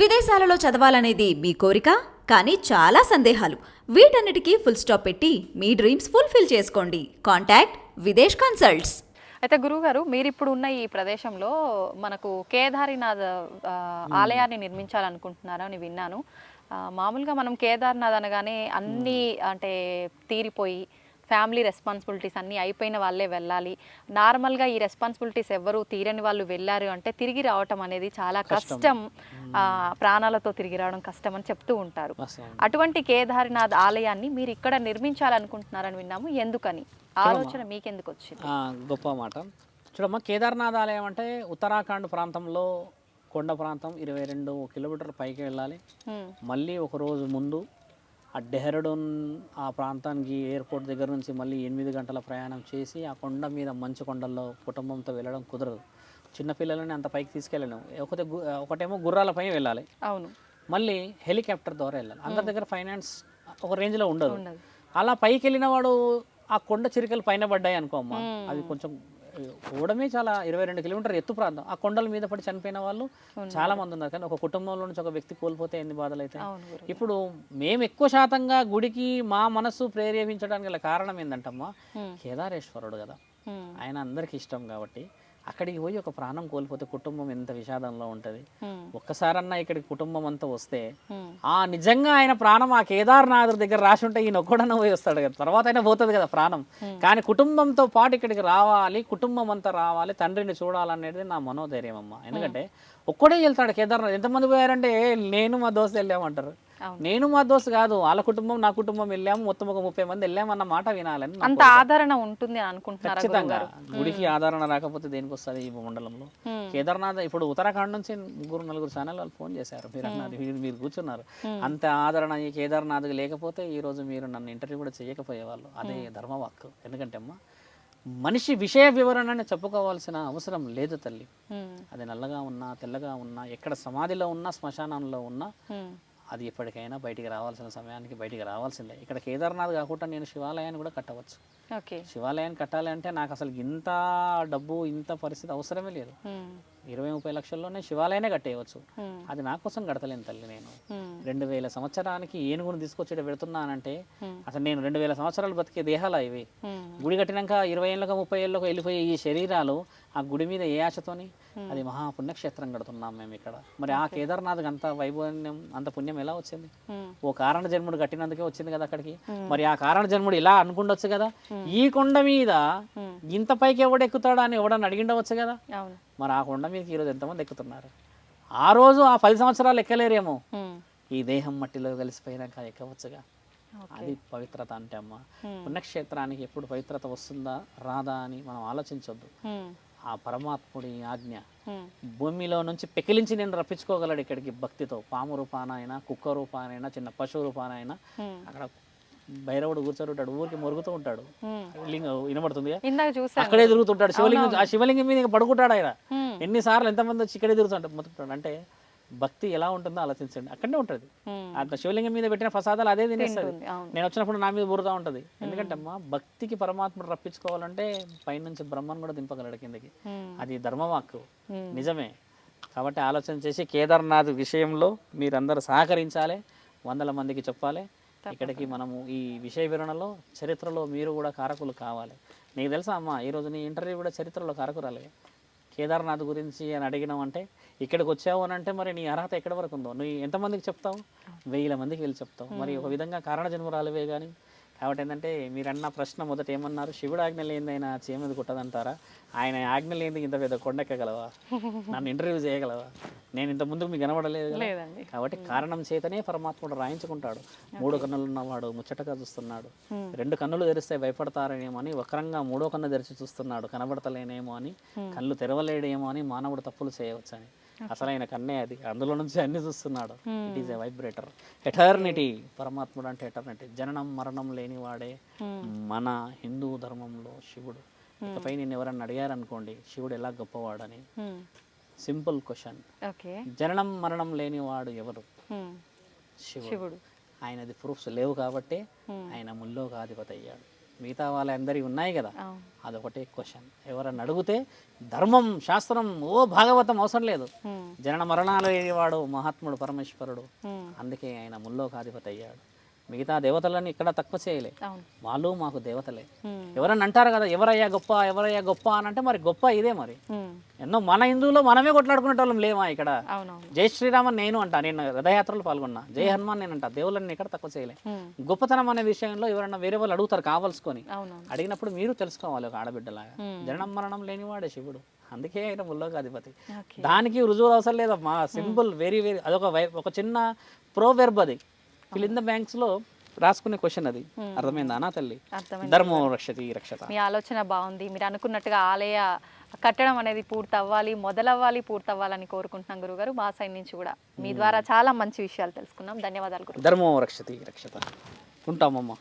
విదేశాలలో చదవాలనేది మీ కోరిక కానీ చాలా సందేహాలు. వీటన్నిటికీ ఫుల్ స్టాప్ పెట్టి మీ డ్రీమ్స్ ఫుల్ఫిల్ చేసుకోండి. కాంటాక్ట్ విదేశ్ కన్సల్ట్స్ అయితే గురువుగారు మీరు ఇప్పుడు ఉన్న ఈ ప్రదేశంలో మనకు కేదారినాథ్ ఆలయాన్ని నిర్మించాలనుకుంటున్నారని విన్నాను. మామూలుగా మనం కేదార్నాథ్ అనగానే అన్నీ అంటే తీరిపోయి ఫ్యామిలీ రెస్పాన్సిబిలిటీస్ అన్నీ అయిపోయిన వాళ్ళే వెళ్ళాలి. నార్మల్గా ఈ రెస్పాన్సిబిలిటీస్ ఎవరు తీరని వాళ్ళు వెళ్ళారు అంటే తిరిగి రావటం అనేది చాలా కష్టం. ప్రాణాలతో తిరిగి రావడం కష్టం అని చెప్తూ ఉంటారు. అటువంటి కేదారినాథ్ ఆలయాన్ని మీరు ఇక్కడ నిర్మించాలనుకుంటున్నారని విన్నాము. ఎందుకని? ఆలోచన మీకెందుకు వచ్చింది? గొప్ప మాట. చూడమ్మా కేదార్నాథ్ ఆలయం అంటే ఉత్తరాఖండ్ ప్రాంతంలో కొండ ప్రాంతం ఇరవై రెండు కిలోమీటర్ పైకి వెళ్ళాలి. మళ్ళీ ఒక రోజు ముందు ఆ డెహ్రాడూన్ ఆ ప్రాంతానికి ఎయిర్పోర్ట్ దగ్గర నుంచి మళ్ళీ ఎనిమిది గంటల ప్రయాణం చేసి ఆ కొండ మీద మంచు కొండల్లో కుటుంబంతో వెళ్ళడం కుదరదు. చిన్నపిల్లలని అంత పైకి తీసుకెళ్ళలేము. ఒకటి ఒకటేమో గుర్రాల పైన వెళ్ళాలి. అవును. మళ్ళీ హెలికాప్టర్ ద్వారా వెళ్ళాలి. అందరి దగ్గర ఫైనాన్స్ ఒక రేంజ్లో ఉండదు. ఉండదు. అలా పైకి వెళ్ళిన వాడు ఆ కొండ చిరికలు పైన పడ్డాయి అనుకో అమ్మా. అది కొంచెం పోవడమే చాలా ఇరవై రెండు కిలోమీటర్ ఎత్తు ప్రాంతం. ఆ కొండల మీద పడి చనిపోయిన వాళ్ళు చాలా మంది ఉన్నారు. కానీ ఒక కుటుంబంలో నుంచి ఒక వ్యక్తి కోల్పోతే ఎన్ని బాధలు అయితే? ఇప్పుడు మేము ఎక్కువ శాతంగా గుడికి మా మనసు ప్రేరేపించడానికి గల కారణం ఏంటంటమ్మా. కేదారేశ్వరుడు కదా. ఆయన అందరికి ఇష్టం కాబట్టి అక్కడికి పోయి ఒక ప్రాణం కోల్పోతే కుటుంబం ఎంత విషాదంలో ఉంటుంది. ఒక్కసారన్నా ఇక్కడికి కుటుంబం అంతా వస్తే. ఆ నిజంగా ఆయన ప్రాణం ఆ కేదార్నాథ్ దగ్గర రాసి ఉంటే ఈయన ఒక్కడన్నా పోయి వస్తాడు కదా. తర్వాత అయినా పోతుంది కదా ప్రాణం. కానీ కుటుంబంతో పాటు ఇక్కడికి రావాలి కుటుంబం అంతా రావాలి తండ్రిని చూడాలనేది నా మనోధైర్యం అమ్మ. ఎందుకంటే ఒక్కడే వెళ్తాడు కేదార్నాథ్. ఎంతమంది పోయారంటే "ఏ, నేను మా దోస్తు వెళ్ళామంటారు. నేను మా దోస్తు కాదు వాళ్ళ కుటుంబం నా కుటుంబం వెళ్ళాము మొత్తం ఒక ముప్పై మంది వెళ్ళామన్న మాట వినాలని అంత ఆదరణ ఉంటుంది అని అనుకుంటున్నారా ఖచ్చితంగా. గుడికి ఆదరణ రాకపోతే దేనికి వస్తుంది ఈ మండలంలో. కేదార్నాథ్ ఇప్పుడు ఉత్తరాఖండ్ నుంచి ముగ్గురు నలుగురు ఛానల్ వాళ్ళు ఫోన్ చేశారు. మీరు అన్నారు మీరు కూర్చున్నారు. అంత ఆదరణ ఈ కేదార్నాథ్కి లేకపోతే ఈ రోజు మీరు నన్ను ఇంటర్వ్యూ కూడా చేయకపోయేవాళ్ళు. అదే ధర్మవాక్ ఎందుకంటే అమ్మా మనిషి విషయ వివరణని చెప్పుకోవాల్సిన అవసరం లేదు తల్లి. అది నల్లగా ఉన్నా తెల్లగా ఉన్నా ఎక్కడ సమాధిలో ఉన్నా శ్మశానంలో ఉన్నా. అది ఎప్పటికైనా బయటికి రావాల్సిన సమయానికి బయటికి రావాల్సిందే. ఇక్కడ కేదార్నాథ్ కాకుండా నేను శివాలయాన్ని కూడా కట్టవచ్చు. శివాలయాన్ని కట్టాలి అంటే నాకు అసలు ఇంత డబ్బు ఇంత పరిస్థితి అవసరమే లేదు. ఇరవై ముప్పై లక్షల్లోనే శివాలయానే కట్టేయవచ్చు. అది నా కోసం కడతలేను తల్లి నేను. రెండు వేల సంవత్సరానికి ఏనుగును తీసుకొచ్చి పెడుతున్నానంటే. అసలు నేను రెండు వేల సంవత్సరాలు బతికే దేహాలు ఇవి. గుడి కట్టినాక ఇరవై ఏళ్ళకు ముప్పై ఏళ్ళకు వెళ్ళిపోయే ఈ శరీరాలు ఆ గుడి మీద ఏ ఆశతోని? అది మహాపుణ్యక్షేత్రం కడుతున్నాం మేము ఇక్కడ. మరి ఆ కేదార్నాథ్కి అంత వైభవం అంత పుణ్యం ఎలా వచ్చింది. ఓ కారణ జన్ముడు కట్టినందుకే వచ్చింది కదా అక్కడికి. మరి ఆ కారణ జన్ముడు ఇలా అనుకుండొచ్చు కదా? ఈ కొండ మీద. ఇంత పైకి ఎవడు ఎక్కుతాడా అని ఎవడన్నా అడిగిండవచ్చు కదా మరి ఆ కొండ మీదకి ఈరోజు ఎంతమంది ఎక్కుతున్నారు ఆ రోజు ఆ పది సంవత్సరాలు ఎక్కలేరేమో. ఈ దేహం మట్టిలో కలిసిపోయినాక ఎక్కవచ్చుగా. అది పవిత్రత అంటే అమ్మ. పుణ్యక్షేత్రానికి ఎప్పుడు పవిత్రత వస్తుందా రాదా అని మనం ఆలోచించొద్దు. ఆ పరమాత్ముడి ఆజ్ఞ. భూమిలో నుంచి పెకిలించి నేను రప్పించుకోగలడు ఇక్కడికి భక్తితో పాము రూపానైనా కుక్క రూపానైనా చిన్న పశువు రూపానైనా. అక్కడ భైరవుడు కూర్చోడుంటాడు ఊరికి మొరుగుతూ ఉంటాడు. లింగం వినబడుతుంది అక్కడే తిరుగుతుంటాడు శివలింగం ఆ శివలింగం మీద పడుకుంటాడు ఆయన. ఎన్నిసార్లు ఎంతమంది వచ్చి ఇక్కడే తిరుగుతుంటాడు అంటే భక్తి ఎలా ఉంటుందో ఆలోచించండి. అక్కడనే ఉంటుంది. అట్లా శివలింగం మీద పెట్టిన ప్రసాదాలు అదే తినేస్తుంది. నేను వచ్చినప్పుడు నా మీద బురుదా ఉంటుంది. ఎందుకంటే అమ్మా భక్తికి పరమాత్మను రప్పించుకోవాలంటే పైనుంచి బ్రహ్మను కూడా దింపగలడు కిందకి. అది ధర్మవాక్కు. నిజమే. కాబట్టి ఆలోచన చేసి కేదార్నాథ్ విషయంలో మీరందరూ సహకరించాలి. వందల మందికి చెప్పాలి. ఇక్కడికి మనము ఈ విషయ వివరణలో చరిత్రలో మీరు కూడా కారకులు కావాలి. నీకు తెలుసా అమ్మా ఈరోజు నీ ఇంటర్వ్యూ కూడా చరిత్రలో కారకురాలే. కేదార్నాథ్ గురించి అని అడిగినావు అంటే ఇక్కడికి వచ్చావు అని అంటే మరి నీ అర్హత ఎక్కడి వరకు ఉందో? నువ్వు ఎంతమందికి చెప్తావు? వేల మందికి వెళ్ళి చెప్తావు. మరి ఒక విధంగా కారణ జన్మరాలువే కానీ కాబట్టి ఏంటంటే మీరు అన్న ప్రశ్న మొదట ఏమన్నారు? శివుడు ఆజ్ఞ ఆయన చేమది కుట్టదంటారా? ఆయన ఆజ్ఞ లేనిది ఇంత పెద్ద కొండెక్కగలవా నన్ను ఇంటర్వ్యూ చేయగలవా? నేను ఇంత ముందుకు మీకు కనబడలేదు కాబట్టి కారణం చేతనే పరమాత్ముడు రాయించుకుంటాడు. మూడు కన్నులు ఉన్నవాడు ముచ్చటగా చూస్తున్నాడు. రెండు కన్నులు తెరిస్తే భయపడతారేమో అని వక్రంగా మూడో కన్ను తెరిచి చూస్తున్నాడు. కనబడతలేనేమో అని కళ్ళు తెరవలేడేమో అని మానవుడు తప్పులు చేయవచ్చని. అసలైన కన్నే అది. అందులో నుంచి అన్ని చూస్తున్నాడు. It is a vibrator eternity పరమాత్ముడు అంటే ఎటర్నిటీ జననం మరణం లేనివాడే మన హిందూ ధర్మంలో శివుడు. ఇకపై నేను ఎవరన్నా అడిగారనుకోండి శివుడు ఎలా గొప్పవాడని. సింపుల్ క్వశ్చన్ ఓకే జననం మరణం లేనివాడు ఎవరు? శివుడు. ఆయనది ప్రూఫ్స్ లేవు కాబట్టి ఆయన ముల్లోకాధిపతి అయ్యాడు. మిగతా వాళ్ళందరివి ఉన్నాయి కదా. అదొకటే క్వశ్చన్. ఎవరన్నా అడిగితే ధర్మం శాస్త్రం ఓ భాగవతం అవసరం లేదు. జనన మరణాలు వాడు మహాత్ముడు పరమేశ్వరుడు. అందుకే ఆయన ముల్లోకాధిపతి అయ్యాడు. మిగతా దేవతలని ఇక్కడ తక్కువ చేయలే. వాళ్ళు మాకు దేవతలే. ఎవరన్నా అంటారు కదా ఎవరయ్యా గొప్ప ఎవరయ్యా గొప్ప అని అంటే మరి గొప్ప ఇదే మరి. ఎన్నో మన హిందువులో మనమే కొట్లాడుకునే వాళ్ళం లేమా ఇక్కడ జై శ్రీరామన్ నేను అంటా నేను రథయాత్రలో పాల్గొన్నా. జై హనుమాన్ నేను అంటా దేవుళ్ళని ఇక్కడ తక్కువ చేయలే. గొప్పతనం అనే విషయంలో ఎవరన్నా వేరే వాళ్ళు అడుగుతారు కావాల్సుకొని. అడిగినప్పుడు మీరు తెలుసుకోవాలి ఒక ఆడబిడ్డలాగా. జననం మరణం లేనివాడే శివుడు. అందుకే ఆయన ముల్లోకాధిపతి. దానికి రుజువు అవసరం లేదమ్మా సింపుల్ వెరీ వెరీ అదొక ఒక చిన్న ప్రోవెర్బ్ అది. ఫిల్ ఇన్ ద బ్యాంక్స్లో రాసుకునే క్వశ్చన్ అది. అర్థమైందా నా తల్లి? ధర్మో రక్షతి రక్షత. మీ ఆలోచన బాగుంది. మీరు అనుకున్నట్టుగా ఆలయ కట్టడం అనేది పూర్తి అవ్వాలి మొదలవ్వాలి పూర్తి అవ్వాలని కోరుకుంటున్నాం గురుగారు. మా సైడ్ నుంచి కూడా మీ ద్వారా చాలా మంచి విషయాలు తెలుసుకున్నాం. ధన్యవాదాలు గురు ధర్మో రక్షతి రక్షత. ఉంటామమ్మా.